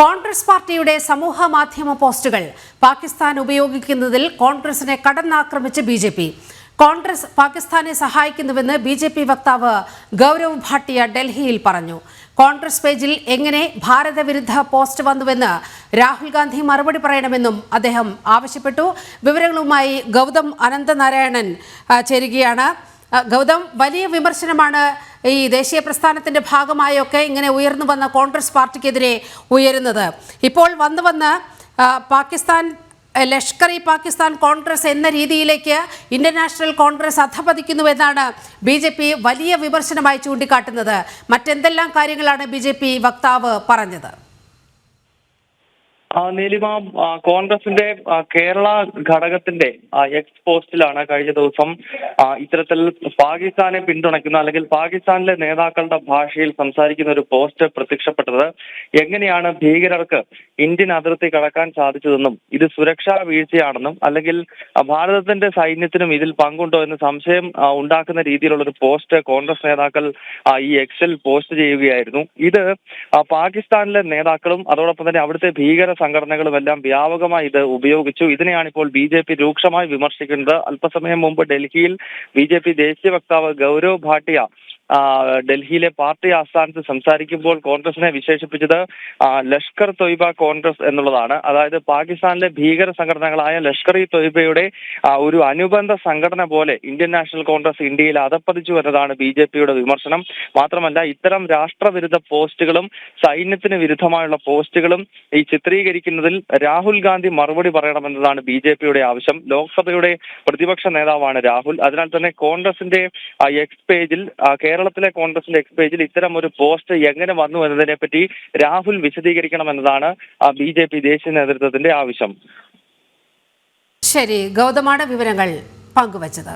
കോൺഗ്രസ് പാർട്ടിയുടെ സമൂഹ മാധ്യമ പോസ്റ്റുകൾ. പാകിസ്ഥാൻ ഉപയോഗിക്കുന്നതിൽ കോൺഗ്രസിനെ കടന്നാക്രമിച്ച് ബി ജെ പി. കോൺഗ്രസ് പാകിസ്ഥാനെ സഹായിക്കുന്നുവെന്ന് ബി ജെ പി വക്താവ് ഗൗരവ് ഭാട്ടിയ ഡൽഹിയിൽ പറഞ്ഞു. കോൺഗ്രസ് പേജിൽ എങ്ങനെ ഭാരതവിരുദ്ധ പോസ്റ്റ് വന്നുവെന്ന് രാഹുൽ ഗാന്ധി മറുപടി പറയണമെന്നും അദ്ദേഹം ആവശ്യപ്പെട്ടു. വിവരങ്ങളുമായി ഗൗതം അനന്തനാരായണൻ ചേരുകയാണ്. ഗൗതം വലിയ വിമർശനമാണ് ഈ ദേശീയ പ്രസ്ഥാനത്തിന്റെ ഭാഗമായൊക്കെ ഇങ്ങനെ ഉയർന്നു വന്ന കോൺഗ്രസ് പാർട്ടിക്കെതിരെ ഉയരുന്നത്. ഇപ്പോൾ വന്നു വന്ന് പാകിസ്ഥാൻ ലഷ്കർ ഇ പാകിസ്ഥാൻ കോൺഗ്രസ് എന്ന രീതിയിലേക്ക് ഇന്ത്യൻ നാഷണൽ കോൺഗ്രസ് അധപതിക്കുന്നു എന്നാണ് ബി ജെ പി വലിയ വിമർശനമായി ചൂണ്ടിക്കാട്ടുന്നത്. മറ്റെന്തെല്ലാം കാര്യങ്ങളാണ് ബി ജെ പി വക്താവ് പറഞ്ഞത്? നീലിമ കോൺഗ്രസിന്റെ കേരള ഘടകത്തിന്റെ എക്സ് പോസ്റ്റിലാണ് കഴിഞ്ഞ ദിവസം ഇത്തരത്തിൽ പാകിസ്ഥാനെ പിന്തുണയ്ക്കുന്ന അല്ലെങ്കിൽ പാകിസ്ഥാനിലെ നേതാക്കളുടെ ഭാഷയിൽ സംസാരിക്കുന്ന ഒരു പോസ്റ്റ് പ്രത്യക്ഷപ്പെട്ടത് എങ്ങനെയാണ് ഭീകരർക്ക് ഇന്ത്യൻ അതിർത്തി കടക്കാൻ സാധിച്ചതെന്നും ഇത് സുരക്ഷാ വീഴ്ചയാണെന്നും അല്ലെങ്കിൽ ഭാരതത്തിന്റെ സൈന്യത്തിനും ഇതിൽ പങ്കുണ്ടോ എന്ന് സംശയം ഉണ്ടാക്കുന്ന രീതിയിലുള്ള ഒരു പോസ്റ്റ് കോൺഗ്രസ് നേതാക്കൾ ഈ എക്സിൽ പോസ്റ്റ് ചെയ്യുകയായിരുന്നു. ഇത് പാകിസ്ഥാനിലെ നേതാക്കളും അതോടൊപ്പം തന്നെ അവിടുത്തെ ഭീകര സംഘടനകളും എല്ലാം വ്യാപകമായി ഇത് ഉപയോഗിച്ചു. ഇതിനെയാണ് ഇപ്പോൾ ബി ജെ പി രൂക്ഷമായി വിമർശിക്കുന്നത്. അല്പസമയം മുമ്പ് ഡൽഹിയിൽ ബി ജെ പി ദേശീയ വക്താവ് ഗൗരവ് ഭാട്ടിയ ഡൽഹിയിലെ പാർട്ടി ആസ്ഥാനത്ത് സംസാരിക്കുമ്പോൾ കോൺഗ്രസിനെ വിശേഷിപ്പിച്ചത് ലഷ്കർ തൊയ്ബ കോൺഗ്രസ് എന്നുള്ളതാണ്. അതായത് പാകിസ്ഥാനിലെ ഭീകര സംഘടനകളായ ലഷ്കർ ഇ തൊയ്ബയുടെ ഒരു അനുബന്ധ സംഘടന പോലെ ഇന്ത്യൻ നാഷണൽ കോൺഗ്രസ് ഇന്ത്യയിൽ അതപ്പതിച്ചു എന്നതാണ് ബി ജെ പിയുടെ വിമർശനം. മാത്രമല്ല ഇത്തരം രാഷ്ട്രവിരുദ്ധ പോസ്റ്റുകളും സൈന്യത്തിന് വിരുദ്ധമായുള്ള പോസ്റ്റുകളും ഈ ചിത്രീകരിക്കുന്നതിൽ രാഹുൽ ഗാന്ധി മറുപടി പറയണമെന്നതാണ് ബി ജെ പിയുടെ ആവശ്യം. ലോക്സഭയുടെ പ്രതിപക്ഷ നേതാവാണ് രാഹുൽ. അതിനാൽ തന്നെ കോൺഗ്രസിന്റെ എക്സ് പേജിൽ ആ, കേരളത്തിലെ കോൺഗ്രസിന്റെ എക്സ് പേജിൽ ഇത്തരം ഒരു പോസ്റ്റ് എങ്ങനെ വന്നു എന്നതിനെ പറ്റി രാഹുൽ വിശദീകരിക്കണം എന്നതാണ് ബി ജെ പി ദേശീയ നേതൃത്വത്തിന്റെ ആവശ്യം. ശരി ഗൗതമാണ് വിവരങ്ങൾ പങ്കുവച്ചത്.